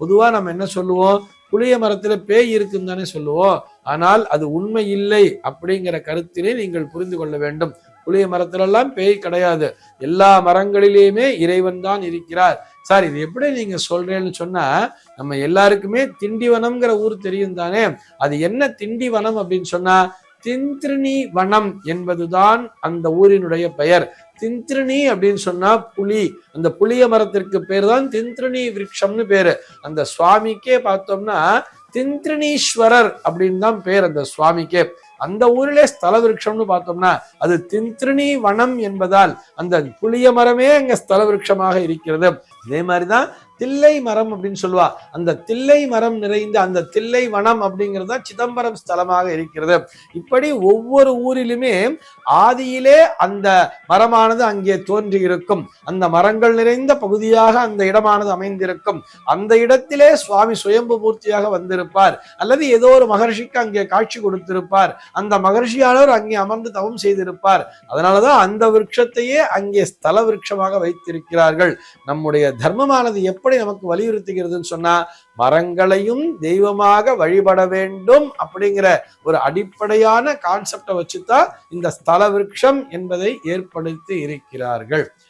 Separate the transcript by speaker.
Speaker 1: பொதுவாக நம்ம என்ன சொல்லுவோம்? புளிய மரத்தில் பேய் இருக்குன்னு தானே சொல்லுவோம். ஆனால் அது உண்மை இல்லை அப்படிங்கிற கருத்தினை நீங்கள் புரிந்து கொள்ள வேண்டும். புளிய மரத்திலெல்லாம் பேய் கிடையாது. எல்லா மரங்களிலேயுமே இறைவன் தான் இருக்கிறார். சார் இது எப்படி நீங்க சொல்றேன்னு சொன்னா நம்ம எல்லாருக்குமே திண்டிவனம்ங்கிற ஊர் தெரியும் தானே அது என்ன திண்டிவனம் அப்படின்னு சொன்னா திந்திரிணி வனம் என்பதுதான் அந்த ஊரினுடைய பெயர். திந்திரிணி அப்படின்னு சொன்னா புலி. அந்த புளிய மரத்திற்கு பேர் தான் திந்திரிணி விருட்சம்னு பேரு. அந்த சுவாமிக்கே பார்த்தோம்னா திந்திரிணீஸ்வரர் அப்படின்னு தான் பேர் அந்த சுவாமிக்கே. அந்த ஊரிலே ஸ்தல விருட்சம்னு பார்த்தோம்னா அது திந்திரிணி வனம் என்பதால் அந்த புளிய மரமே அங்க ஸ்தல விருட்சமாக இருக்கிறது. இதே மாதிரிதான் தில்லை மரம் அப்படின்னு சொல்லுவா. அந்த தில்லை மரம் நிறைந்த அந்த தில்லை வனம் அப்படிங்கிறது தான் சிதம்பரம் ஸ்தலமாக இருக்கிறது. இப்படி ஒவ்வொரு ஊரிலுமே ஆதியிலே அந்த மரமானது அங்கே தோன்றி இருக்கும். அந்த மரங்கள் நிறைந்த பகுதியாக அந்த இடமானது அமைந்திருக்கும். அந்த இடத்திலே சுவாமி சுயம்பு மூர்த்தியாக வந்திருப்பார். அல்லது ஏதோ ஒரு மகர்ஷிக்கு அங்கே காட்சி கொடுத்திருப்பார். அந்த மகர்ஷியானவர் அங்கே அமர்ந்து தவம் செய்திருப்பார். அதனாலதான் அந்த விருட்சத்தையே அங்கே ஸ்தல விருட்சமாக வைத்திருக்கிறார்கள். நம்முடைய தர்மமானது எப்படி நமக்கு வலியுறுத்துகிறதுன்னு சொன்னா மரங்களையும் தெய்வமாக வழிபட வேண்டும் அப்படிங்கிற ஒரு அடிப்படையான கான்செப்டை வச்சுதான் இந்த ஸ்தல விருட்சம் என்பதை ஏற்படுத்தி இருக்கிறார்கள்.